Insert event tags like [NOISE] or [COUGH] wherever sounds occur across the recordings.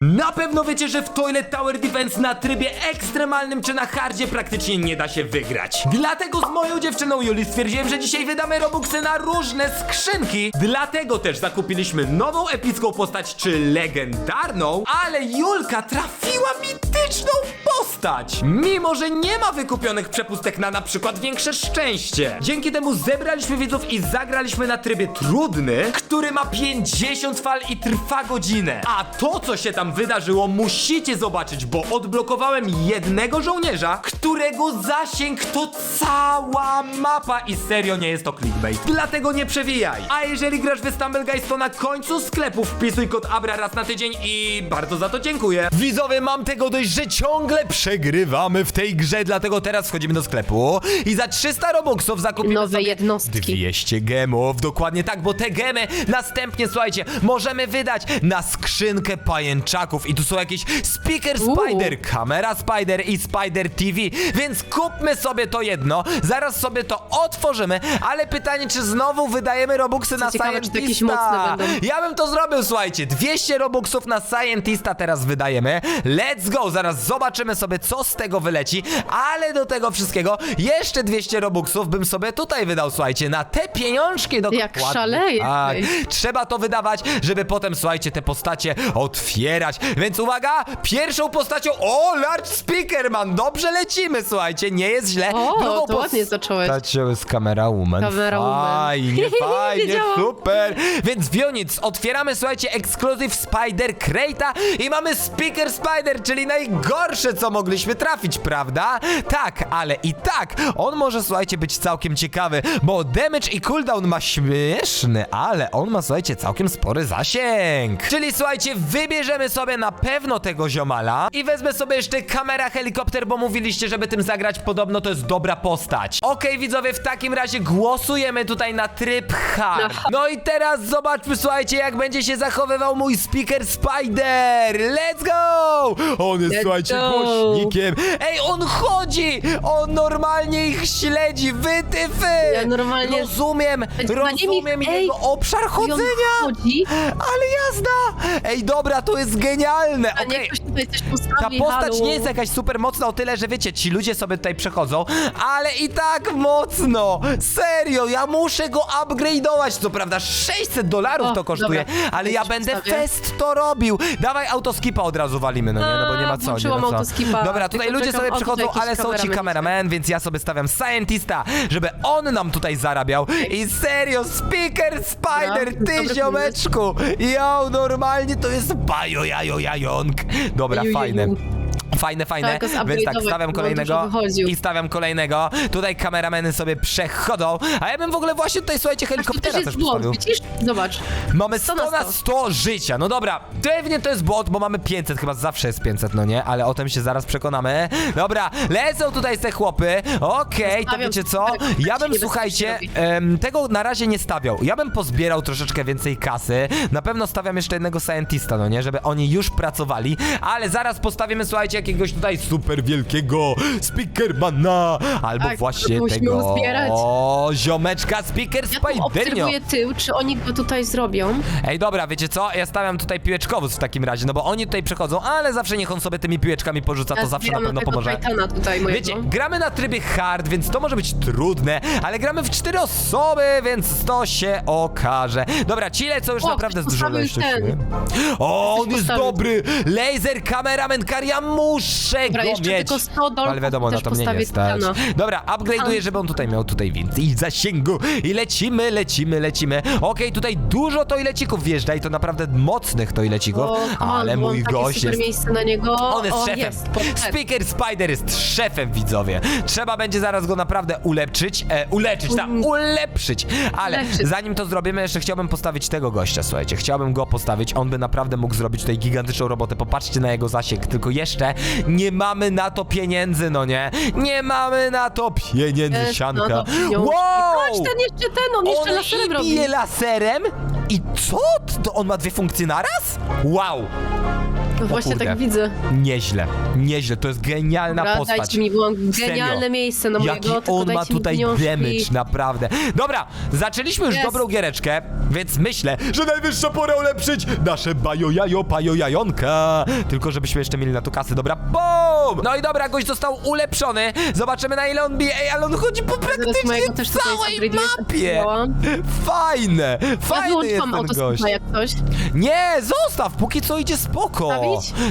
Na pewno wiecie, że w Toilet Tower Defense na trybie ekstremalnym czy na hardzie praktycznie nie da się wygrać. Dlatego z moją dziewczyną Juli stwierdziłem, że dzisiaj wydamy Robuxy na różne skrzynki. Dlatego też zakupiliśmy nową epicką postać czy legendarną, ale Julka trafiła mityczną postać. Mimo, że nie ma wykupionych przepustek na na przykład większe szczęście. Dzięki temu zebraliśmy widzów i zagraliśmy na trybie trudny, który ma 50 fal i trwa godzinę. A to, co się tam wydarzyło, musicie zobaczyć, bo odblokowałem jednego żołnierza, którego zasięg to cała mapa i serio nie jest to clickbait. Dlatego nie przewijaj. A jeżeli grasz w Stumble Guys, to na końcu sklepu wpisuj kod ABRA raz na tydzień i bardzo za to dziękuję. Widzowie, mam tego dość, że ciągle przegrywamy w tej grze, dlatego teraz wchodzimy do sklepu i za 300 robuxów zakupimy Nowe sobie jednostki. 200 gemów, dokładnie tak, bo te gemy następnie, słuchajcie, możemy wydać na skrzynkę i tu są jakieś speaker Uuu. spider, kamera spider i spider TV, więc kupmy sobie to jedno, zaraz sobie to otworzymy, ale pytanie, czy znowu wydajemy robuxy na ciekawe, czy to jakieś Scientista? mocne będą. Ja bym to zrobił, słuchajcie, 200 robuxów na Scientista teraz wydajemy, let's go, zaraz zobaczymy sobie, co z tego wyleci, ale do tego wszystkiego jeszcze 200 robuxów bym sobie tutaj wydał, słuchajcie, na te pieniążki do Jak szaleje. tak, trzeba to wydawać, żeby potem, słuchajcie, te postacie otwierać. Więc uwaga, pierwszą postacią, o, Large Speakerman, dobrze lecimy, słuchajcie, nie jest źle. O, to ładnie zacząłeś. Postacią jest Camera Woman. Camera Woman. Fajnie, [LAUGHS] Nie fajnie, wiedziałam. super. Więc Wionic, otwieramy, słuchajcie, Exclusive Spider Crate'a i mamy Speaker Spider, czyli najgorsze, co mogliśmy trafić, prawda? Tak, ale i tak, on może, słuchajcie, być całkiem ciekawy, bo damage i cooldown ma śmieszny, ale on ma, słuchajcie, całkiem spory zasięg. Czyli, słuchajcie, wybierzemy sobie na pewno tego ziomala i wezmę sobie jeszcze kamera helikopter, bo mówiliście, żeby tym zagrać, podobno to jest dobra postać. Okej, widzowie, w takim razie głosujemy tutaj na tryb hard. No i teraz zobaczmy, słuchajcie, jak będzie się zachowywał mój speaker Spider. Let's go! On jest, Let's słuchajcie, go. głośnikiem. Ej, on chodzi! On normalnie ich śledzi, wytyfy! Ja normalnie- Rozumiem, Na rozumiem ej, jego obszar I on chodzenia! chodzi, Ale jazda! Ej, dobra, to jest genialne! a nie Okej. ktoś tutaj coś Ta postawi, postać halo. nie jest jakaś super mocna o tyle, że wiecie, ci ludzie sobie tutaj przechodzą, ale i tak mocno! Serio, ja muszę go upgrade'ować, co prawda 600 dolarów O, to kosztuje, dobra, ale ja będę postawię. fest to robił! Dawaj autoskipa od razu walimy, no nie, no bo nie ma A, co, nie włączyłam ma co. autoskipa. Dobra, tutaj Tylko ludzie czekam, sobie o, tutaj jakiś ale są ci kameraman kameramen, więc ja sobie stawiam scientista, żeby on nam tutaj zarabiał i serio, speaker spider, Dobra, ty dobry ziomeczku! Yo, normalnie to jest bajo jajo jajonk! Dobra, fajne. Fajne, fajne, Tak, więc tak, stawiam kolejnego i stawiam kolejnego. Tutaj kamerameny sobie przechodzą, a ja bym w ogóle właśnie tutaj, słuchajcie, też helikoptera jest też błąd, widzisz? Zobacz. Mamy 100 100 na na 100. 100 życia. No dobra, pewnie to jest bot, bo mamy 500, chyba zawsze jest 500, no nie? Ale o tym się zaraz przekonamy. Dobra, lecą tutaj te chłopy. Okej, to Stawiam wiecie co? Ja bym, słuchajcie, em, tego na razie nie stawiał. Ja bym pozbierał troszeczkę więcej kasy. Na pewno stawiam jeszcze jednego scientista, no nie? Żeby oni już pracowali. Ale zaraz postawimy, słuchajcie, jakiegoś tutaj super wielkiego speakermana. Albo Tak, właśnie musimy tego... uzbierać. O, ziomeczka speaker Ja tu Spidernio. obserwuję tył, czy oni go tutaj zrobią. Ej, dobra, wiecie co? Ja stawiam tutaj piłeczkowóz w takim razie, no bo oni tutaj przechodzą, ale zawsze niech on sobie tymi piłeczkami porzuca, to Ja zawsze na zbieram pewno tego pomoże. Titana tutaj mojego. Wiecie, gramy na trybie hard, więc to może być trudne, ale gramy w cztery osoby, więc to się okaże. Dobra, ci lecą już O, naprawdę z ktoś dużą postawił ilością ten. siły. O, Ktoś on jest postawił. dobry! Laser, kameraman, kar, ja muszę Dobra, go jeszcze mieć. tylko 100 dolców Ale wiadomo, na też to mnie nie postawię stać. Titana. Dobra, upgrade'uję, żeby on tutaj miał tutaj więcej zasięgu. I lecimy, lecimy, lecimy. Okej, tutaj dużo toilecików wjeżdża i to naprawdę mocnych toilecików, O, ale on, mój takie gość super jest miejsce na niego. on jest o, szefem. Jest. Speaker Spider jest szefem, widzowie. Trzeba będzie zaraz go naprawdę ulepszyć. E, uleczyć, tak, Mm. ulepszyć. Ale Ulepszyć. zanim to zrobimy, jeszcze chciałbym postawić tego gościa, słuchajcie. Chciałbym go postawić. On by naprawdę mógł zrobić tutaj gigantyczną robotę. Popatrzcie na jego zasięg. Tylko jeszcze nie mamy na to pieniędzy, no nie? Nie mamy na to pieniędzy, sianka. pieniążki. wow! Patrz, ten jeszcze ten, on jeszcze on laserem i robi. bije laserem? I co? To on ma dwie funkcje naraz? Wow! No właśnie kurde. tak widzę. Nieźle, nieźle, to jest genialna Dobra, postać. dajcie mi, mam Serio. genialne miejsce na Jaki mojego, tylko on ma dajcie mi tutaj pieniążki. damage, naprawdę. Dobra, zaczęliśmy już Jest. dobrą giereczkę, więc myślę, że najwyższa pora ulepszyć nasze bajo jajo, pajo jajonka. Tylko żebyśmy jeszcze mieli na to kasy, dobra, BOOM! No i dobra, gość został ulepszony. Zobaczymy na ile on bije. Ej, ale on chodzi po Zaraz praktycznie mojego też tutaj całej mapie. zapomniałam. Fajne, Ja fajny jest wyłączyłam ten gość. jak coś. Nie, zostaw, póki co idzie spoko.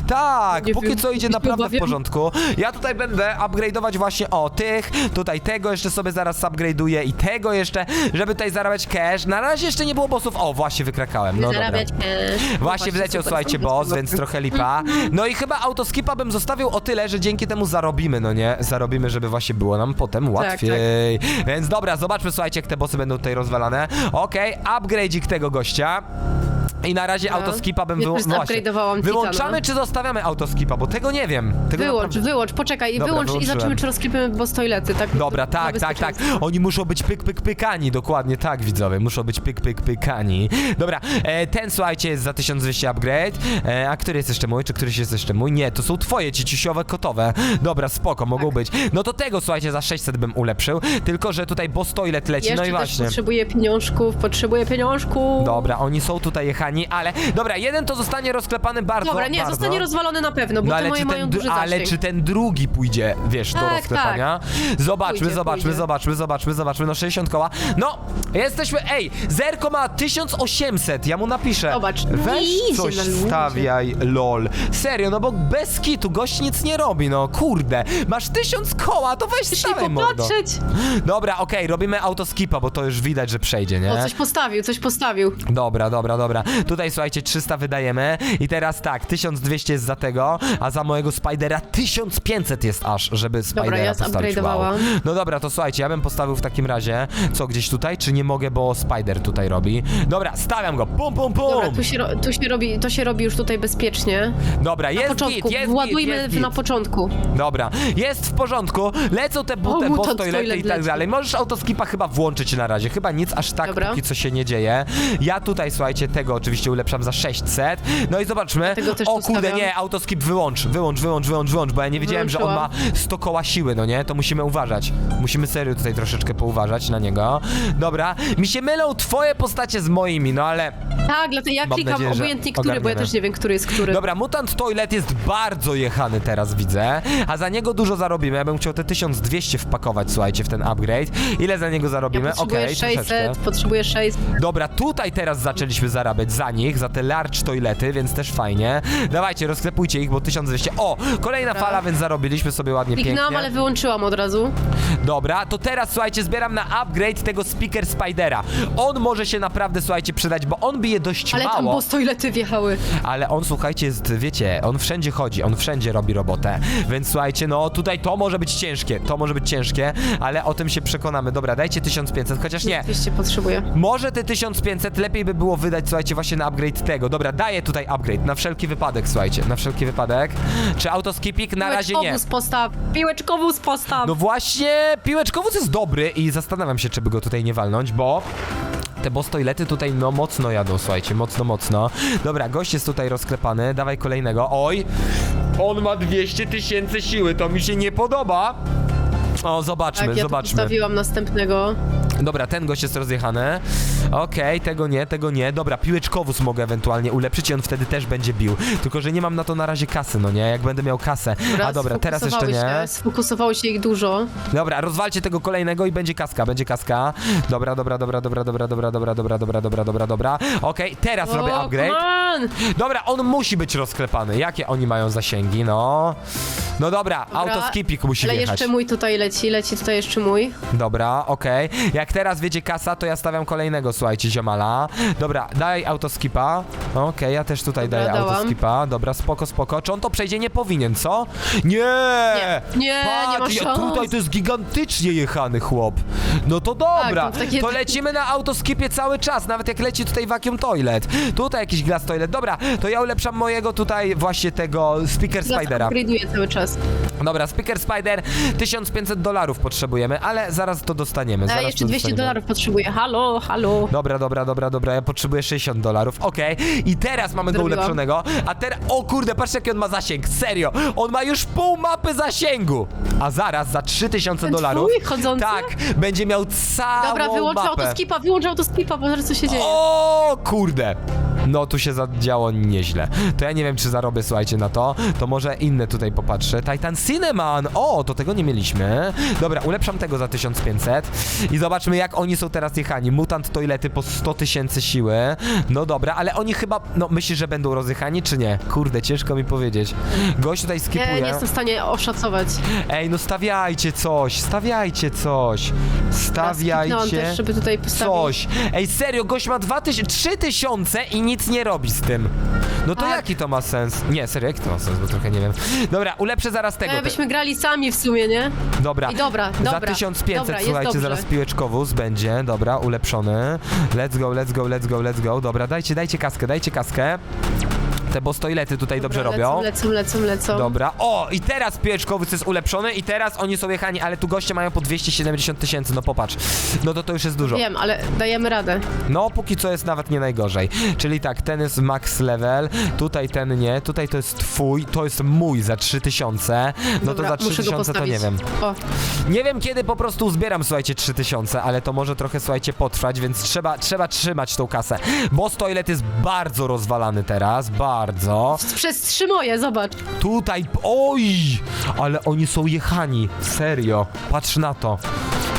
Tak, Nie póki wiem, co idzie się [LAUGHS] naprawdę w obawiam. porządku. Ja tutaj będę upgrade'ować właśnie o tych, tutaj tego jeszcze sobie zaraz upgrade'uję i tego jeszcze, żeby tutaj zarabiać cash. Na razie jeszcze nie było bossów. O, właśnie wykrakałem, no dobra. Zarabiać cash. Właśnie wleciał, super, słuchajcie, super, boss, super. więc trochę lipa. No i chyba autoskipa bym zostawił o tyle, że dzięki temu zarobimy, no nie? Zarobimy, żeby właśnie było nam potem łatwiej. Więc dobra, zobaczmy, słuchajcie, jak te bossy będą tutaj rozwalane. Okej, upgrade'ik tego gościa. I na razie Dobra. autoskipa bym Ja wyłą- też no upgrade'owałam Wyłączamy Titana. czy zostawiamy autoskipa, bo tego nie wiem. Tego Wyłącz, naprawdę- wyłącz, poczekaj, Dobra, wyłącz i wyłączyłem. zobaczymy, czy rozklepiemy boss toilety, tak? Dobra, tak, tak, tak. Oni muszą być pyk, pyk, pykani, dokładnie tak, widzowie. Muszą być pyk, pyk, pykani. Dobra, e, ten słuchajcie jest za 1200 upgrade. E, a który jest jeszcze mój? Czy któryś jest jeszcze mój? Nie, to są twoje ciciusiowe kotowe. Dobra, spoko, mogą Tak. być. No to tego słuchajcie za 600 bym ulepszył. Tylko, że tutaj boss toilet leci, Jeszcze no i też właśnie. potrzebuję pieniążków, potrzebuję pieniążków. Dobra, oni są tutaj ale dobra, jeden to zostanie rozklepany bardzo, Dobra, nie, bardzo. zostanie rozwalony na pewno, bo No te ale moje czy, mają ten, duży dru- ale zasięg. czy ten drugi pójdzie, wiesz, do Tak, rozklepania? Zobaczmy, Pójdzie, zobaczmy, pójdzie. zobaczmy, zobaczmy, zobaczmy. No 60 koła. No, jesteśmy, ej, Zerko ma 1800, ja mu napiszę. Zobacz, Weź coś stawiaj, lol. Serio, no bo bez kitu, gość nic nie robi, no kurde. Masz 1000 koła, to weź stawiaj, mordo. popatrzeć? Dobra, okej, robimy autoskipa, bo to już widać, że przejdzie, nie? O, coś postawił, coś postawił. Dobra, dobra, dobra. Tutaj słuchajcie, 300 wydajemy i teraz tak, 1200 jest za tego, a za mojego Spidera 1500 jest aż, żeby Spidera ja postawić. Wow. zupgrade'owałam. No dobra, to słuchajcie, ja bym postawił w takim razie, co gdzieś tutaj, czy nie mogę, bo Spider tutaj robi. Dobra, stawiam go, pum, pum, pum. Dobra, tu się, ro- tu się robi, to się robi już tutaj bezpiecznie. Dobra, Na jest początku, git, jest władujmy git, jest git. na początku. Dobra, jest w porządku, lecą te O, buty, mutant toilet i tak leci. dalej. Możesz autoskipa chyba włączyć na razie, chyba nic aż tak Dobra. póki co się nie dzieje. Ja tutaj, słuchajcie, tego oczywiście ulepszam za 600. No i zobaczmy. Tego też o kurde, nie, autoskip wyłącz, wyłącz, wyłącz, wyłącz, wyłącz, bo ja nie wiedziałem, że on ma 100 koła siły, no nie? To musimy uważać. Musimy serio tutaj troszeczkę pouważać na niego. Dobra, mi się mylą twoje postacie z moimi, no ale... Tak, dlatego ja Mam klikam nadzieję, że obojętnie który, bo ja ogarniemy. też nie wiem, który jest który. Dobra, Mutant Toilet jest bardzo jechany teraz, widzę. A za niego dużo zarobimy. Ja bym chciał te 1200 wpakować, słuchajcie, w ten upgrade. Ile za niego ja zarobimy? potrzebuję Okej, 600, troszeczkę. potrzebuję 600. Dobra, tutaj teraz zaczęliśmy zarabiać za nich, za te large toilety, więc też fajnie. Dawajcie, rozklepujcie ich, bo 1200. O, kolejna Dobra. fala, więc zarobiliśmy sobie ładnie, Kliknęłam, pięknie. ale wyłączyłam od razu. Dobra, to teraz słuchajcie, zbieram na upgrade tego Speaker Spidera. On może się naprawdę, słuchajcie, przydać, bo on bije dość Ale tam mało. boss toilety wjechały. Ale on, słuchajcie, jest, wiecie, on wszędzie chodzi, on wszędzie robi robotę. Więc słuchajcie, no tutaj to może być ciężkie, to może być ciężkie, ale o tym się przekonamy. Dobra, dajcie 1500, chociaż nie. 200 potrzebuję. Może te 1500 lepiej by było wydać, słuchajcie, właśnie na upgrade tego. Dobra, daję tutaj upgrade, na wszelki wypadek, słuchajcie, na wszelki wypadek. Czy autoskipik? Na razie nie. Piłeczkowóz postaw, piłeczkowóz postaw. No właśnie, piłeczkowóz jest dobry i zastanawiam się, czy by go tutaj nie walnąć, bo te boss toilety tutaj no mocno jadą, słuchajcie, mocno, mocno. Dobra, gość jest tutaj rozklepany, dawaj kolejnego. Oj, on ma 200 tysięcy siły, to mi się nie podoba. O, zobaczmy, tak, ja zobaczmy. postawiłam następnego. Dobra, ten gość jest rozjechany. Okej, tego nie, tego nie. Dobra, piłeczkowóz mogę ewentualnie ulepszyć i on wtedy też będzie bił. Tylko, że nie mam na to na razie kasy, no nie? Jak będę miał kasę. A dobra, teraz jeszcze sfokusowały nie. Się, sfokusowało się ich dużo. Dobra, rozwalcie tego kolejnego i będzie kaska, będzie kaska. Dobra, dobra, dobra, dobra, dobra, dobra, dobra, dobra, dobra, dobra, dobra, dobra. Okej, teraz robię O, upgrade. come on! Dobra, on musi być rozklepany. Jakie oni mają zasięgi, no? No dobra, Dobra, autoskipik musi Ale wjechać. jeszcze mój tutaj leci, leci tutaj jeszcze mój. Dobra, okej. Jak teraz wiedzie kasa, to ja stawiam kolejnego, słuchajcie, ziomala. Dobra, daj autoskipa. Okej, ja też tutaj Dobra, daję dałam. autoskipa. Dobra, spoko, spoko. Czy on to przejdzie? Nie powinien, co? Nie! Nie, nie, ma Patrz, szans. Tutaj to jest gigantycznie jechany chłop. No to dobra, Tak, to takie- to lecimy na autoskipie cały czas, nawet jak leci tutaj vacuum toilet. Tutaj jakiś glass toilet. Dobra, to ja ulepszam mojego tutaj właśnie tego speaker Teraz spidera. upgrade'uję cały czas. Dobra, Speaker Spider, 1500 dolarów potrzebujemy, ale zaraz to dostaniemy. A Zaraz jeszcze to 200 dostaniemy. dolarów potrzebuję. Halo, halo. Dobra, dobra, dobra, dobra, ja potrzebuję 60 dolarów, okej. I teraz mamy go Zrobiłam. ulepszonego, a teraz, o kurde, patrzcie jaki on ma zasięg, serio, on ma już pół mapy zasięgu. A zaraz za 3000 Ten dolarów, twój chodzący? tak, będzie miał całą Dobra, wyłącz mapę. autoskipa, wyłącz autoskipa, bo zaraz co się dzieje. O kurde! No tu się zadziało nieźle. To ja nie wiem, czy zarobię, słuchajcie, na to. To może inne tutaj popatrzę. Titan Cinnamon! O, to tego nie mieliśmy. Dobra, ulepszam tego za 1500. I zobaczmy, jak oni są teraz jechani. Mutant toilety po 100 tysięcy siły. No dobra, ale oni chyba, no myślisz, że będą rozjechani, czy nie? Kurde, ciężko mi powiedzieć. Gość tutaj skipuje. Nie, nie jestem w stanie oszacować. Ej, no stawiajcie coś, stawiajcie coś. Stawiajcie też, żeby tutaj postawić. coś. Ej, serio, gość ma 2000, 3000 i nic nie robi z tym. No to Tak. jaki to ma sens? Nie, serio, jaki to ma sens, bo trochę nie wiem. Dobra, ulepszę zaraz tego. E, byśmy grali sami w sumie, nie? Dobra. I dobra, Za dobra, 1500, dobra, jest słuchajcie, dobrze. zaraz piłeczkowóz będzie. Dobra, ulepszony. Let's go, let's go, let's go, let's go. Dobra, dajcie, dajcie kaskę, dajcie kaskę. Te bostojlety tutaj dobrze Dobra, robią. Lecą, lecą, lecą. Dobra, o i teraz pieczkowiec jest ulepszony i teraz oni są jechani, ale tu goście mają po 270 tysięcy, no popatrz. No to to już jest dużo. Wiem, ale dajemy radę. No póki co jest nawet nie najgorzej. Czyli tak, ten jest max level, tutaj ten nie, tutaj to jest twój, to jest mój za 3000. No Dobra, to za muszę go 3000 to nie postawić. wiem. O, Nie wiem kiedy po prostu uzbieram, słuchajcie, 3000, ale to może trochę, słuchajcie, potrwać, więc trzeba, trzeba trzymać tą kasę. Boss Toilet jest bardzo rozwalany teraz, bardzo. przez trzy moje, zobacz. Tutaj, oj, ale oni są jechani, serio, patrz na to.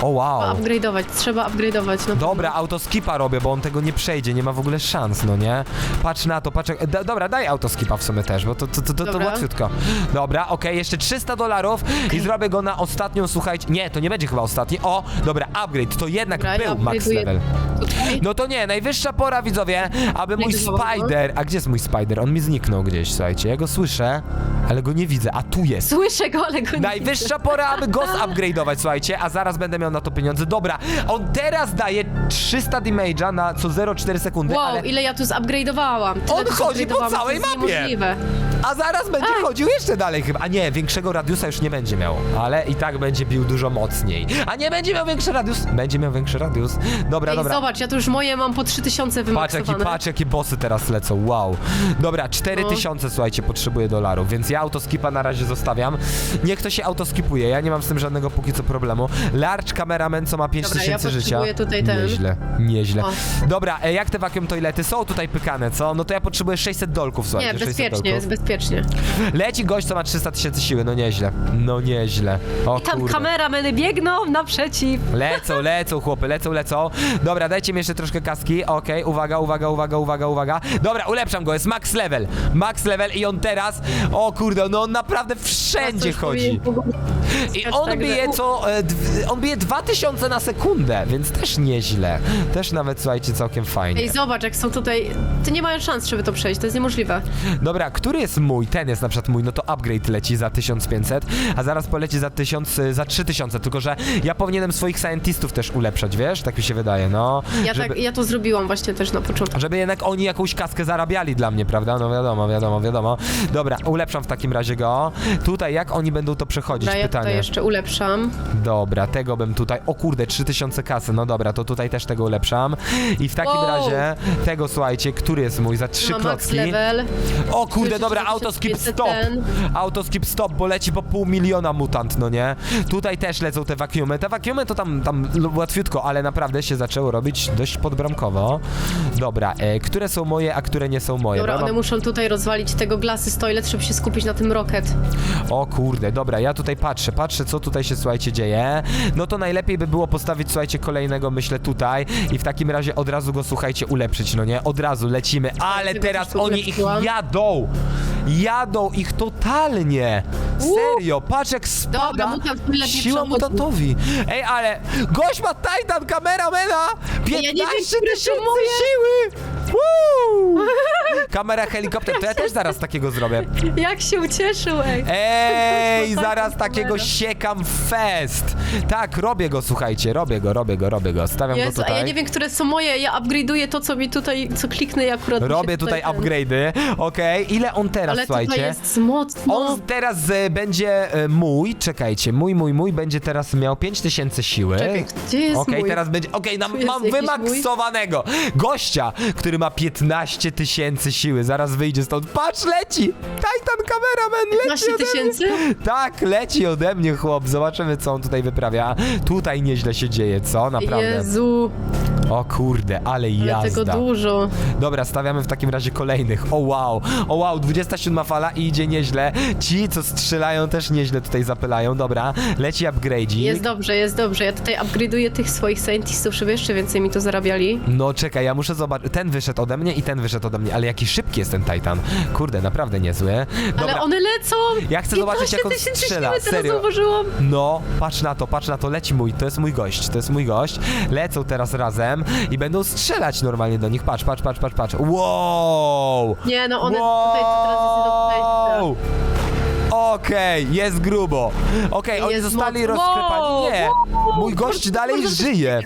O wow. Trzeba upgrade'ować, trzeba upgrade'ować. No. Dobra, autoskipa robię, bo on tego nie przejdzie, nie ma w ogóle szans, no nie? Patrz na to, patrz. Da, dobra, daj autoskipa w sumie też, bo to, to, to, to, to Dobra. łatwiutko. Dobra, okej, jeszcze 300 dolarów i zrobię go na ostatnią, słuchajcie. Nie, to nie będzie chyba ostatni. O, dobra, upgrade, to jednak Dobra, ja był max upgrade'uję level. Tutaj. No to nie, najwyższa pora, widzowie, aby mój Upgrade'ował, spider. A gdzie jest mój spider? On mi zniknął gdzieś, słuchajcie. Ja go słyszę, ale go nie widzę. A tu jest. Słyszę go, ale go nie Najwyższa pora, aby go [LAUGHS] upgrade'ować, słuchajcie, a zaraz będę miał na to pieniądze. Dobra, on teraz daje 300 damage'a na co 0,4 sekundy, Wow, ale... ile ja tu zupgrade'owałam. Tyle On tu chodzi po zupgrade'owałam, całej to jest mapie. Niemożliwe. A zaraz będzie chodził jeszcze dalej chyba. A nie, większego radiusa już nie będzie miał. Ale i tak będzie bił dużo mocniej. A nie będzie miał większy radius? Będzie miał większy radius. Dobra, Ej, dobra. zobacz, ja tu już moje mam po 3000 Patrz jaki, wymaksowane. patrz jakie bossy teraz lecą, wow. Dobra, 4000 słuchajcie, potrzebuję dolarów, więc ja autoskipa na razie zostawiam. Niech to się autoskipuje, ja nie mam z tym żadnego póki co problemu. Large cameraman, co ma 5000 Dobra, ja życia. potrzebuję tutaj ten. Nieźle, nieźle. O. Dobra, e, jak te vacuum toilety są tutaj pykane, co? No to ja potrzebuję 600 dolków, słuchajcie, Nie, 600 bezpiecznie, jest dolków. Bezpiecznie. Leci gość, co ma 300 tysięcy siły, no nieźle. No nieźle. O I tam kurde. kamerameny biegną naprzeciw. Lecą, [LAUGHS] lecą, chłopy, lecą, lecą. Dobra, dajcie mi jeszcze troszkę kaski. Okej, uwaga, uwaga, uwaga, uwaga, uwaga. Dobra, ulepszam go, jest max level. Max level i on teraz. O kurde, no on naprawdę wszędzie chodzi. I skać on tak, bije co. e, dw- On bije 2000 na sekundę, więc też nieźle. Też nawet słuchajcie, całkiem fajnie. Ej, zobacz, jak są tutaj... Ty nie mają szans, żeby to przejść, to jest niemożliwe. Dobra, który jest mój? Ten jest na przykład mój, no to upgrade leci za 1500, a zaraz poleci za 1000, y, za 3000, tylko że ja powinienem swoich scientistów też ulepszać, wiesz? Tak mi się wydaje, no. Ja, żeby, tak, ja to zrobiłam właśnie też na początku. żeby jednak oni jakąś kaskę zarabiali dla mnie, prawda? No wiadomo, wiadomo, wiadomo. Dobra, ulepszam w takim razie go. Tutaj jak oni będą to przechodzić? Dobra, ja Pytanie. tutaj jeszcze ulepszam. Dobra, tego bym tutaj. O kurde, 3000 kasy. No dobra, to tutaj też tego ulepszam. I w takim Wow. razie tego słuchajcie, który jest mój za trzy max klocki. level. O kurde, dobra, 4500 autoskip stop. ten. Autoskip stop, bo leci po pół miliona mutant, no nie? Tutaj też lecą te vacuumy. Te vacuumy to tam, tam łatwiutko, ale naprawdę się zaczęło robić dość podbramkowo. Dobra, e, które są moje, a które nie są moje? Dobra, Bo ja one muszą tutaj rozwalić tego glasy stoilet, żeby się skupić na tym rocket. O kurde, dobra, ja tutaj patrzę, patrzę co tutaj się, słuchajcie, dzieje. No to najlepiej by było postawić, słuchajcie, kolejnego, myślę, tutaj i w takim razie od razu go, słuchajcie, ulepszyć, no nie? Od razu lecimy, ale teraz oni ich jadą! Jadą ich totalnie! Serio, patrz jak spada mutant tyle nie siła przechodzi. mutantowi. Ej, ale gość ma Titan kameramena! 15 Ja nie wiem, które tysięcy siły! Woo! [LAUGHS] Kamera helikopter, to ja też zaraz takiego zrobię. Jak się ucieszył, ej. Ej, tak zaraz takiego siekam fest. Tak, robię go, słuchajcie, robię go, robię go, robię go. Stawiam Jezu, go a ja nie wiem, które są moje, ja upgrade'uję to, co mi tutaj, co kliknę i akurat mi się Robię tutaj ten- upgrade'y. Okej, ile on teraz, Ale słuchajcie? tutaj jest mocno. On teraz e, będzie e, mój, czekajcie, mój, mój, mój będzie teraz miał 5000 siły. Czekaj, gdzie jest Okej, mój? teraz będzie. Okej, nam- Tu jest mam jakiś wymaksowanego gościa, który ma 15 tysięcy siły. Zaraz wyjdzie stąd. Patrz, leci! Titan kameraman leci 15 ode mnie. tysięcy? Tak, leci ode mnie chłop. Zobaczymy, co on tutaj wyprawia. Tutaj nieźle się dzieje, co? Naprawdę. Jezu, O kurde, ale ale jazda. tego dużo. Dobra, stawiamy w takim razie kolejnych. O wow, o wow, 27 fala i idzie nieźle. Ci, co strzelają, też nieźle tutaj zapylają. Dobra, leci upgrade'ik. Jest dobrze, jest dobrze. Ja tutaj upgrade'uję tych swoich scientistów, żeby jeszcze więcej mi to zarabiali. No czekaj, ja muszę zobaczyć. Ten wyszedł ode mnie i ten wyszedł ode mnie, ale jaki szybki jest ten Titan. Kurde, naprawdę niezły. Dobra, Ale one lecą! Ja chcę zobaczyć, jak on 15 tysięcy strzela, serio. zauważyłam. No, patrz na to, patrz na to, leci mój, to jest mój gość, to jest mój gość. Lecą teraz razem i będą strzelać normalnie do nich. Patrz, patrz, patrz, patrz, patrz. Wow! Nie, no one tutaj to teraz jest do przejścia. Wow! Okej, jest grubo. Okej, oni Jest zostali moc- rozklepani. Wow, Nie, wow, mój gość dalej żyje.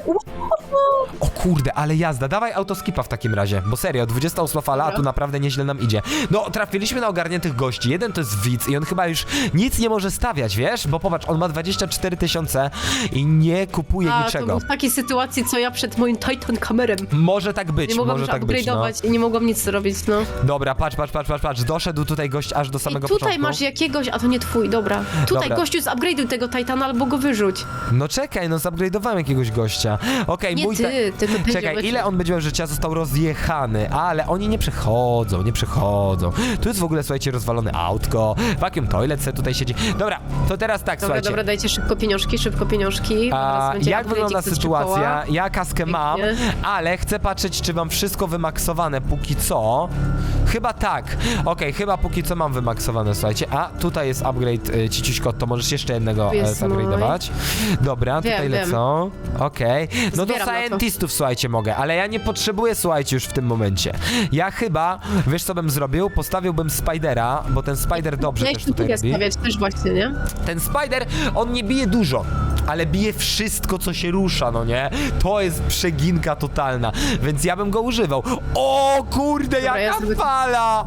O kurde, ale jazda, dawaj autoskipa w takim razie, bo serio, 28 fala, a tu naprawdę nieźle nam idzie. No, trafiliśmy na ogarniętych gości, jeden to jest widz i on chyba już nic nie może stawiać, wiesz? Bo popatrz, on ma 24 tysiące i nie kupuje A, to niczego. był w takiej sytuacji, co ja przed moim Titan kamerem. Może tak być, Nie mogłam może już tak być, no. upgrade'ować i nie mogłam nic zrobić, no. Dobra, patrz, patrz, patrz, patrz, patrz, doszedł tutaj gość aż do I samego tutaj początku. masz jakiegoś, a to nie twój, dobra. Tutaj Dobra. gościu zupgrade'uj tego Titana albo go wyrzuć. No czekaj, no zupgrade'owałem jakiegoś gościa. Okej, Nie mój ty, tylko Czekaj, ile on będzie miał życia? Został rozjechany, ale oni nie przechodzą, nie przechodzą. Tu jest w ogóle, słuchajcie, rozwalone autko, vacuum toilet se tutaj siedzi. Dobra, to teraz tak, Dobra, słuchajcie. dobra, dajcie szybko pieniążki, szybko pieniążki. bo A, będzie jak wygląda ze trzy sytuacja? koła. Ja kaskę mam, Pięknie. ale chcę patrzeć, czy mam wszystko wymaksowane póki co. Chyba tak. Okej, chyba póki co mam wymaksowane, słuchajcie. A, tutaj jest upgrade, y, Ciciuśko, to możesz jeszcze jednego Tu e, jest zupgrade'ować. Dobra, Wiem, tutaj wiem. lecą. Okej. No Zbieram to. Scientistów, słuchajcie, mogę, ale ja nie potrzebuję, słuchajcie, już w tym momencie. Ja chyba, wiesz co bym zrobił? Postawiłbym Spidera, bo ten Spider dobrze Ja też ich tutaj lubię robi. stawiać też właśnie, nie? Ten Spider, on nie bije dużo, ale bije wszystko, co się rusza, no nie? To jest przeginka totalna, więc ja bym go używał. O kurde, Dobra, ja jaka fala!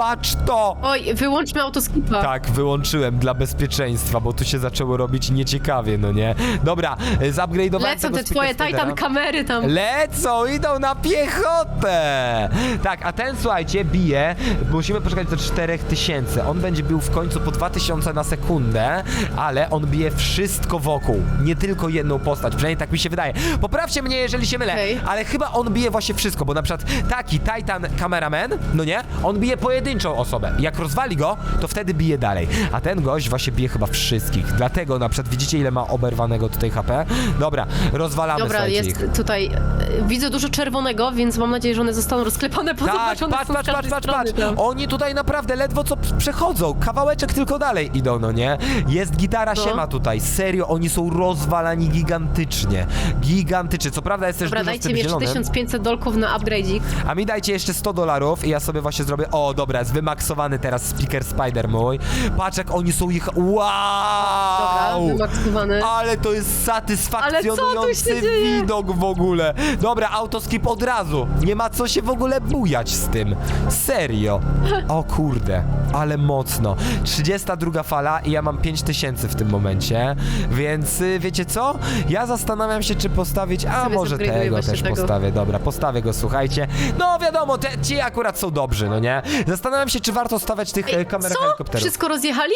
Patrz to! Oj, wyłączmy autoskipa. Tak, wyłączyłem dla bezpieczeństwa, bo tu się zaczęło robić nieciekawie, no nie? Dobra, y, zupgrade'owałem Lecą tego te twoje Titan kamery tam. Lecą, idą na piechotę! Tak, a ten, słuchajcie, bije, musimy poczekać do 4000. On będzie bił w końcu po 2000 na sekundę, ale on bije wszystko wokół, nie tylko jedną postać, przynajmniej tak mi się wydaje. Poprawcie mnie, jeżeli się mylę, Okej. ale chyba on bije właśnie wszystko, bo na przykład taki Titan Cameraman, no nie, on bije pojedynczą osobę. Jak rozwali go, to wtedy bije dalej. A ten gość właśnie bije chyba wszystkich, dlatego na przykład widzicie ile ma oberwanego tutaj HP? Dobra, rozwalamy Dobra, słuchajcie jest ich. tutaj. e, Widzę dużo czerwonego, więc mam nadzieję, że one zostaną rozklepane, [LAUGHS] bo Tak, patrz, patrz, patrz, każdej patrz, strony patrz. Oni tutaj naprawdę ledwo co p- przechodzą. Kawałeczek tylko dalej idą, no nie? Jest gitara No. siema tutaj. Serio, oni są rozwalani gigantycznie. Gigantycznie. Co prawda jest też Dobra, dużo z dajcie tym mi jeszcze zielonym. 1500 dolków na upgrade'ik. A mi dajcie jeszcze 100 dolarów i ja sobie właśnie zrobię. O, dobra, jest wymaksowany teraz speaker Spider mój. Patrz jak oni są ich. Wow! Dobra, wymaksowany. Ale to jest satysfakcjonujący Ale co tu się dzieje? widok w ogóle. Dobra, autoskip od razu. Nie ma co się w ogóle bujać z tym. Serio. O kurde, ale mocno. 32 fala i ja mam 5000 w tym momencie, więc y, wiecie co? Ja zastanawiam się, czy postawić, a Sobie może tego właśnie też tego. postawię. Dobra, postawię go, słuchajcie. No wiadomo, te, ci akurat są dobrzy, no nie? Zastanawiam się, czy warto stawiać tych e, kamer Co? helikopterów. Wszystko rozjechali?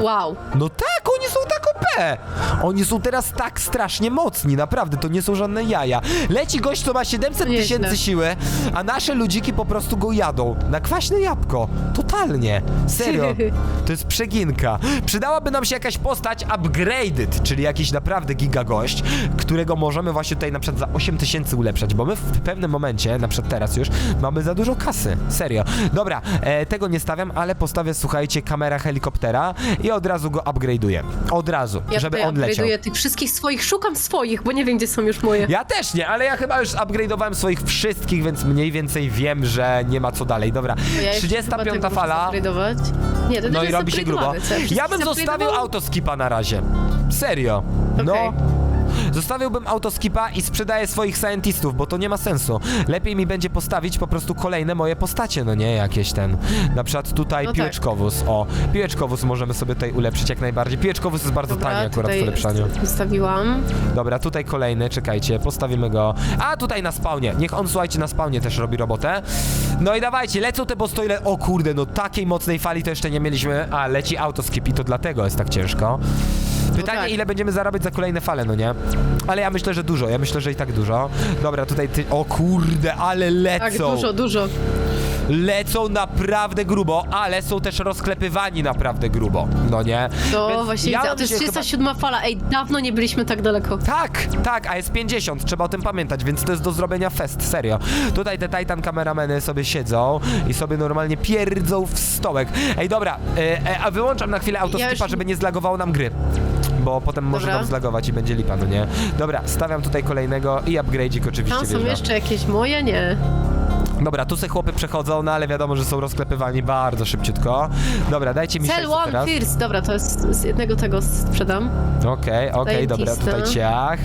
Wow. No tak, oni są tak OP! Oni są teraz tak strasznie mocni, naprawdę, to nie są żadne jaja. Leci gość, co ma 700 Nieźle. tysięcy siły, a nasze ludziki po prostu go jadą. Na kwaśne jabłko. Totalnie. Serio. [LAUGHS] To jest przeginka. Przydałaby nam się jakaś postać upgraded, czyli jakiś naprawdę gigagość, którego możemy właśnie tutaj na przykład za 8 tysięcy ulepszać, bo my w pewnym momencie, na przykład teraz już, mamy za dużo kasy. Serio. Dobra, Dobra, e, tego nie stawiam, ale postawię, słuchajcie, kamera helikoptera i od razu go upgrade'uję. Od razu, Ja żeby tutaj on leciał. upgrade'uję tych wszystkich swoich, szukam swoich, bo nie wiem, gdzie są już moje. Ja też nie, ale ja chyba już upgrade'owałem swoich wszystkich, więc mniej więcej wiem, że nie ma co dalej. Dobra, Bo ja jeszcze chyba 35 tego muszę fala. zupgrade'ować. Nie, to No i jest robi się grubo. co? Ja bym zostawił zupgrade'ował? autoskipa na razie. Serio. No. Okej. Zostawiłbym autoskipa i sprzedaję swoich scientistów, bo to nie ma sensu. Lepiej mi będzie postawić po prostu kolejne moje postacie, no nie jakieś ten. Na przykład tutaj No tak. piłeczkowóz. O, piłeczkowóz możemy sobie tutaj ulepszyć jak najbardziej. Piłeczkowóz jest bardzo Dobra, tani akurat w tutaj ulepszaniu. Ustawiłam. Dobra, tutaj kolejny, czekajcie, postawimy go. A tutaj na spawnie. Niech on słuchajcie na spawnie też robi robotę. No i dawajcie, lecą te bostoile. O kurde, no takiej mocnej fali to jeszcze nie mieliśmy. A leci autoskip i to dlatego jest tak ciężko. Pytanie, tak. ile będziemy zarabiać za kolejne fale, no nie? Ale ja myślę, że dużo, ja myślę, że i tak dużo. Dobra, tutaj ty. O kurde, ale lecą! Tak, dużo, dużo. Lecą naprawdę grubo, ale są też rozklepywani naprawdę grubo. No nie? To Więc właśnie ja to jest się chyba- 37 fala. Ej, dawno nie byliśmy tak daleko. tak, tak, a jest 50, trzeba o tym pamiętać, więc to jest do zrobienia fest, serio. Tutaj te Titan kamerameny sobie siedzą i sobie normalnie pierdzą w stołek. Ej, dobra, e, e, a wyłączam na chwilę autoskipa, już- żeby nie zlagowało nam gry. Bo potem może Dobra. nam zlagować i będzie lipa, no nie? Dobra, stawiam tutaj kolejnego i upgrade'ik oczywiście Tam są wjeżdża. jeszcze jakieś moje? Nie. Dobra, tu se chłopy przechodzą, no ale wiadomo, że są rozklepywani bardzo szybciutko. Dobra, dajcie mi Cell 600 one teraz. first. Dobra, to jest z jednego tego sprzedam. Okej, okej, dobra, tutaj ciach.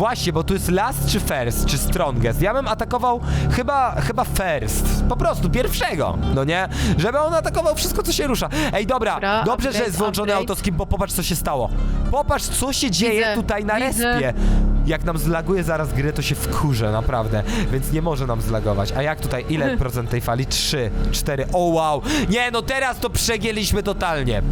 Właśnie, bo tu jest last czy first, czy strongest. Ja bym atakował chyba, chyba first. Po prostu, pierwszego, no nie? Żeby on atakował wszystko, co się rusza. Ej, dobra, Dobra, dobrze, że upgrade, jest włączony upgrade. bo popatrz, co się stało. Popatrz, co się dzieje tutaj na widzę. respie. Jak nam zlaguje zaraz gry, to się wkurzę, naprawdę. Więc nie może nam zlagować. A jak tutaj, ile [LAUGHS] procent tej fali? 3, 4, o wow. Nie, no teraz to przegięliśmy totalnie.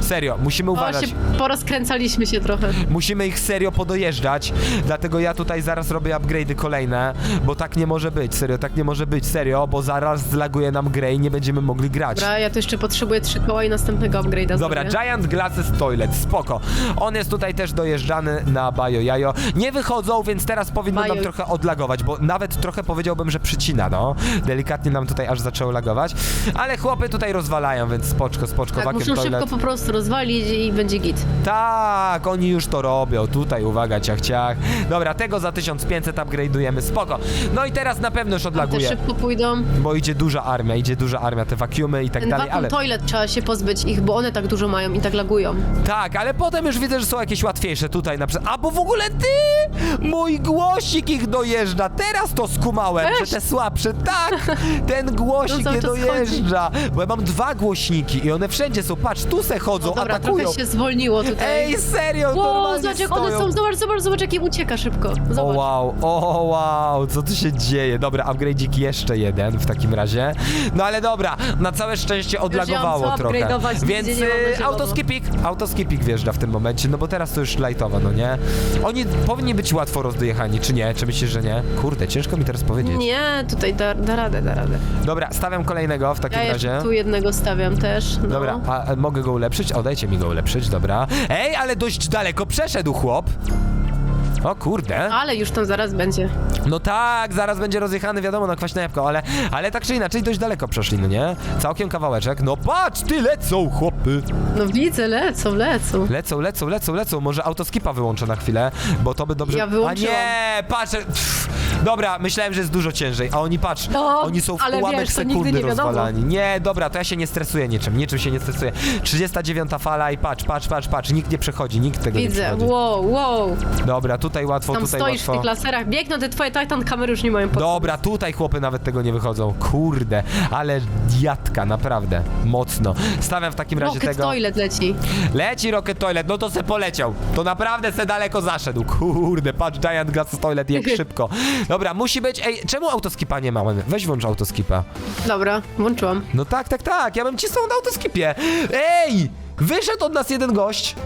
Serio, musimy O, uważać. się porozkręcaliśmy się trochę. Musimy ich serio podojeżdżać, dlatego ja tutaj zaraz robię upgrade'y kolejne, bo tak nie może być, serio, tak nie może być, serio, bo zaraz zlaguje nam grę i nie będziemy mogli grać. Dobra, ja tu jeszcze potrzebuję trzy koła i następnego upgrade'a Dobra, zrobię. Giant Glasses Toilet, spoko. On jest tutaj też dojeżdżany na Bajo Jajo. Nie wychodzą, więc teraz powinno nam trochę odlagować, bo nawet trochę powiedziałbym, że przycina, no. Delikatnie nam tutaj aż zaczęło lagować, ale chłopy tutaj rozwalają, więc spoczko, spoczko, Tak, muszą Toilet. szybko po prostu rozwalić i będzie git. Tak, oni już to robią. Tutaj, uwaga, ciach, ciach. Dobra, tego za 1500 upgrade'ujemy, spoko. No i teraz na pewno już Te odlaguje, szybko pójdą. bo idzie duża armia, idzie duża armia, te vacuumy i tak Ten dalej, vacuum ale... toilet trzeba się pozbyć ich, bo one tak dużo mają i tak lagują. Tak, ale potem już widzę, że są jakieś łatwiejsze tutaj na przykład. A bo w ogóle ty! Mój głosik ich dojeżdża. Teraz to skumałem, że te słabsze. Tak! [LAUGHS] Ten głosik No cały nie czas dojeżdża. Bo ja mam dwa głośniki i one wszędzie są. Patrz, tu se chodzą, No dobra, atakują. trochę się zwolniło tutaj. Ej, serio, Wow, normalnie zobacz jak one stoją. są, zobacz, zobacz, zobacz jak im ucieka szybko. O Zobacz. wow, o wow, co tu się dzieje? Dobra, upgrade'ik jeszcze jeden w takim razie. No ale dobra, na całe szczęście odlagowało co trochę. upgrade'ować, nigdzie Więc nie mam na y, zielono. autoskipik, autoskipik wjeżdża w tym momencie, no bo teraz to już lightowo, no nie? Oni powinni być łatwo rozdojechani, czy nie? Czy myślisz, że nie? Kurde, ciężko mi teraz powiedzieć. Nie, tutaj da, da radę, da radę. Dobra, stawiam kolejnego w takim Ja razie. jeszcze tu jednego stawiam też. No. Dobra, a, a mogę go ulepszyć? O, dajcie mi go ulepszyć, dobra. Ej, ale dość daleko przeszedł chłop. O kurde. Ale już tam zaraz będzie. No tak, zaraz będzie rozjechany, wiadomo, na kwaśne jabłko, ale, ale tak czy inaczej dość daleko przeszli, no nie? Całkiem kawałeczek. No patrz, ty lecą, chłopy! No widzę, lecą, lecą. Lecą, lecą, lecą, lecą. Może autoskipa wyłączę na chwilę, bo to by dobrze... Ja wyłączyłam. A nie, patrz! Pff, dobra, myślałem, że jest dużo ciężej, a oni patrz, No, oni są w ale ułamek wiesz, to nigdy sekundy nie wiadomo. rozwalani. Nie, dobra, to ja się nie stresuję niczym, niczym się nie stresuję. 39 fala i patrz, patrz, patrz, patrz, nikt nie przechodzi, nikt tego nie Widzę, przechodzi. wow, wow. Dobra, tutaj łatwo, Tam tutaj stoisz w łatwo. tych laserach, biegną te twoje Titan kamery już nie mają pod Dobra, tutaj chłopy nawet tego nie wychodzą. Kurde, ale diatka, naprawdę. Mocno. Stawiam w takim razie Rocket tego. Toilet leci. Leci Rocket Toilet, no to se poleciał. To naprawdę se daleko zaszedł. Kurde, patrz Giant Glass Toilet jak [LAUGHS] szybko. Dobra, musi być. Ej, czemu autoskipa nie mamy? Weź włącz autoskipa. Dobra, włączyłam. No tak, tak, tak. Ja bym cisnął na autoskipie. Ej! Wyszedł od nas jeden gość.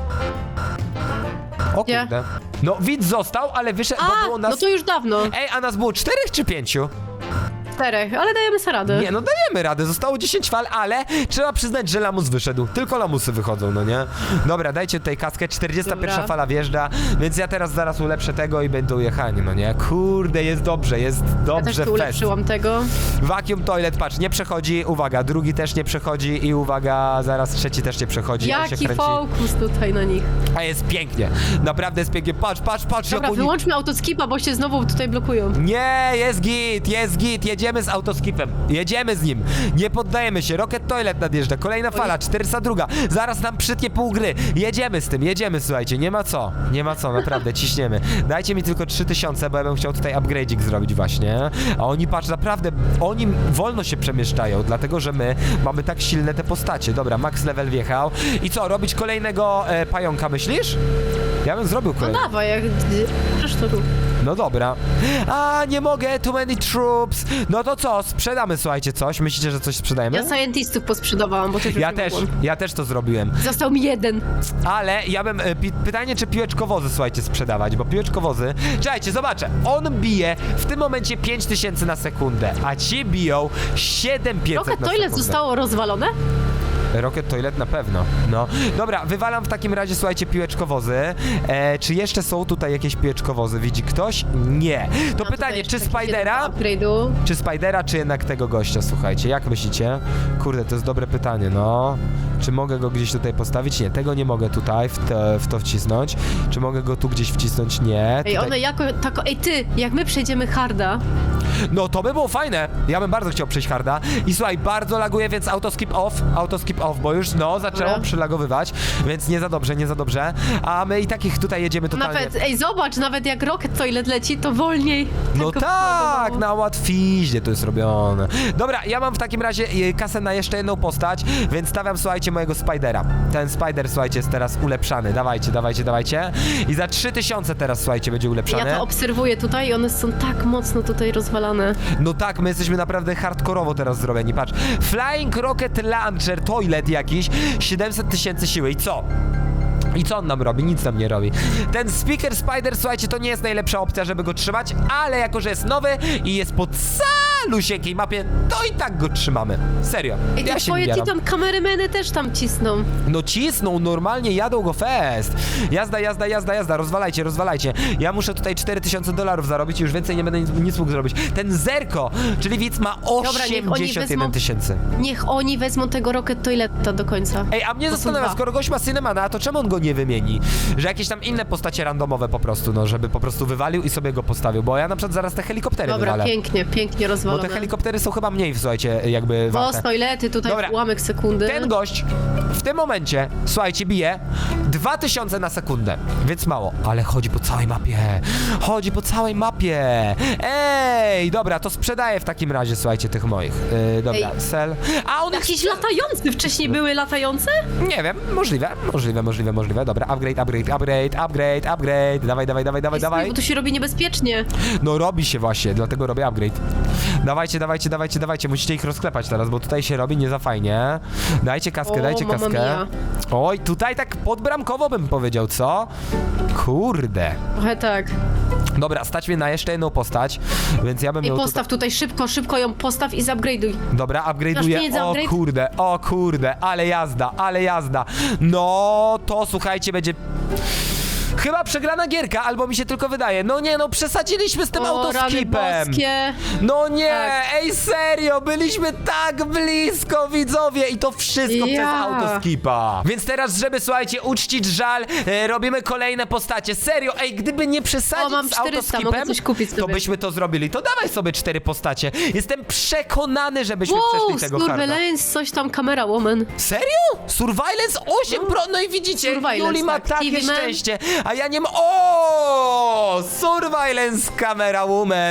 O Gdzie? kurde. No, widz został, ale wyszedł, bo A, było nas no to już dawno. Ej, a nas było czterech czy pięciu? Czterech, ale dajemy sobie radę. Nie, no dajemy radę, zostało 10 fal, ale trzeba przyznać, że lamus wyszedł. Tylko lamusy wychodzą, no nie? Dobra, dajcie tutaj kaskę, 41 Dobra. fala wjeżdża, więc ja teraz zaraz ulepszę tego i będą jechani, no nie? Kurde, jest dobrze, jest ja też dobrze tu fest. ulepszyłam tego. Vacuum toilet, patrz, nie przechodzi, uwaga, drugi też nie przechodzi i uwaga, zaraz trzeci też nie przechodzi, on się Jaki kręci. fokus tutaj na nich. A jest pięknie, naprawdę jest pięknie, patrz, patrz, patrz, Dobra, jak oni... wyłączmy autoskipa, bo się znowu tutaj blokują. Nie, jest git, jest git, jedziemy z autoskipem, jedziemy z nim, nie poddajemy się, Rocket Toilet nadjeżdża, kolejna fala, 402, zaraz nam przytnie pół gry, jedziemy z tym, jedziemy, słuchajcie, nie ma co, nie ma co, naprawdę, ciśniemy. Dajcie mi tylko 3000, bo ja bym chciał tutaj upgrade'ik zrobić właśnie, a oni, patrz, naprawdę, oni wolno się przemieszczają, dlatego, że my mamy tak silne te postacie. Dobra, max level wjechał i co, robić kolejnego e, pająka, myślisz? Ja bym zrobił No kolejnego. dawaj, jak... Przecież to tu. No dobra. A, nie mogę, too many troops. No to co, sprzedamy, słuchajcie, coś? Myślicie, że coś sprzedajemy? Ja scientistów posprzedawałam, bo też już Ja nie też, mogłam. ja też to zrobiłem. Został mi jeden. Ale ja bym. e, Pi pytanie, czy piłeczkowozy, słuchajcie, sprzedawać, bo piłeczkowozy. Czekajcie, zobaczę. On bije w tym momencie 5000 na sekundę, a ci biją 7500 Rocket na Toilet sekundę. zostało rozwalone? Rocket Toilet na pewno. No. Dobra, wywalam w takim razie, słuchajcie, piłeczkowozy. E, czy jeszcze są tutaj jakieś piłeczkowozy? Widzi ktoś? Nie. To No, pytanie, czy taki Spidera? jeden do Upgrade'u. Czy Spidera, czy jednak tego gościa, słuchajcie, jak myślicie? Kurde, to jest dobre pytanie, no. Czy mogę go gdzieś tutaj postawić? Nie, tego nie mogę tutaj w, te, w to wcisnąć. Czy mogę go tu gdzieś wcisnąć? Nie. Ej, Tutaj... one jako tako... Ej, ty, jak my przejdziemy harda, No to by było fajne. Ja bym bardzo chciał przejść harda. I słuchaj, bardzo laguje, więc autoskip off, autoskip off, bo już no zaczęło Dobra. przylagowywać, więc nie za dobrze, nie za dobrze. A my i takich tutaj jedziemy totalnie. nawet, ej, zobacz, nawet jak Rocket Toilet leci, to wolniej. No tak, na łatwiźnie to jest robione. Dobra, ja mam w takim razie e, kasę na jeszcze jedną postać, więc stawiam, słuchajcie, mojego Spidera. Ten Spider, słuchajcie, jest teraz ulepszany. Dawajcie, dawajcie, dawajcie. I za 3000 teraz, słuchajcie, będzie ulepszany. Ja to obserwuję tutaj i one są tak mocno tutaj rozwalane. No tak, my jesteśmy naprawdę hardkorowo teraz zrobieni. Patrz, Flying Rocket Launcher, toilet jakiś, 700 tysięcy siły i co? I co on nam robi? Nic nam nie robi. Ten Speaker Spider, słuchajcie, to nie jest najlepsza opcja, żeby go trzymać, ale jako, że jest nowy i jest po calusieńkiej mapie, to i tak go trzymamy. Serio. Ej, ja te się twoje nie jaram. Titan kamerymeny też tam cisną. No cisną, normalnie jadą go fest. Jazda, jazda, jazda, jazda, rozwalajcie, rozwalajcie. Ja muszę tutaj 4000 dolarów zarobić i już więcej nie będę nic, nic mógł zrobić. Ten Zerko, czyli widz ma niech oni 81 wezmą- tysięcy. Niech oni wezmą tego Rocket Toileta do końca. Ej, a mnie To są zastanawia, dwa. skoro gość ma Cinemana, to czemu on go nie wymieni? Że jakieś tam inne postacie randomowe po prostu, no, żeby po prostu wywalił i sobie go postawił, bo ja na przykład zaraz te helikoptery Dobra, wywalę. pięknie, pięknie Bo rozwalone. te helikoptery są chyba mniej, słuchajcie, jakby Wos, warte. toilety, tutaj Dobra. ułamek sekundy. Ten gość w tym momencie, słuchajcie, bije 2000 na sekundę, więc mało, ale chodzi po całej mapie. Chodzi po całej mapie. Ej, dobra, to sprzedaję w takim razie, słuchajcie, tych moich. Yy, dobra, Ej. sell. A on Jakieś latające wcześniej były latające? Nie wiem, możliwe, możliwe, możliwe, możliwe. Dobra, upgrade, upgrade, upgrade, upgrade, upgrade. Dawaj, dawaj, dawaj, dawaj, stój, dawaj. Bo tu się robi niebezpiecznie. No robi się właśnie, dlatego robię upgrade. Dawajcie, dawajcie, dawajcie, dawajcie. Musicie ich rozklepać teraz, bo tutaj się robi nie za fajnie. Dajcie kaskę, O, dajcie mamma kaskę. mia. Oj, tutaj tak podbramkowo bym powiedział, co? Kurde. Trochę tak. Dobra, stać mnie na jeszcze jedną postać, więc ja bym ją postaw tutaj szybko, szybko ją postaw i zupgrade'uj. Dobra, Masz upgrade'uję. O upgrade? kurde, o kurde, ale jazda, ale jazda. No, to słuchajcie, będzie... Chyba przegrana gierka, albo mi się tylko wydaje. No nie, no przesadziliśmy z tym autoskipem. boskie. No nie, Tak. ej serio, byliśmy tak blisko, widzowie, i to wszystko przez Ja. autoskipa. Więc teraz, żeby, słuchajcie, uczcić żal, e, robimy kolejne postacie. Serio, ej, gdyby nie przesadzić O, mam z 400, autoskipem, mogę coś kupić to sobie. byśmy to zrobili. To dawaj sobie cztery postacie. Jestem przekonany, żebyśmy Wow, przeszli tego harda. Surveillance, coś tam, kamera woman. Serio? Surveillance 8 Pro, no i widzicie, Surveillance, Juli ma tak. takie TV man. szczęście, a ja nie mam... O! Surveillance Camera Woman!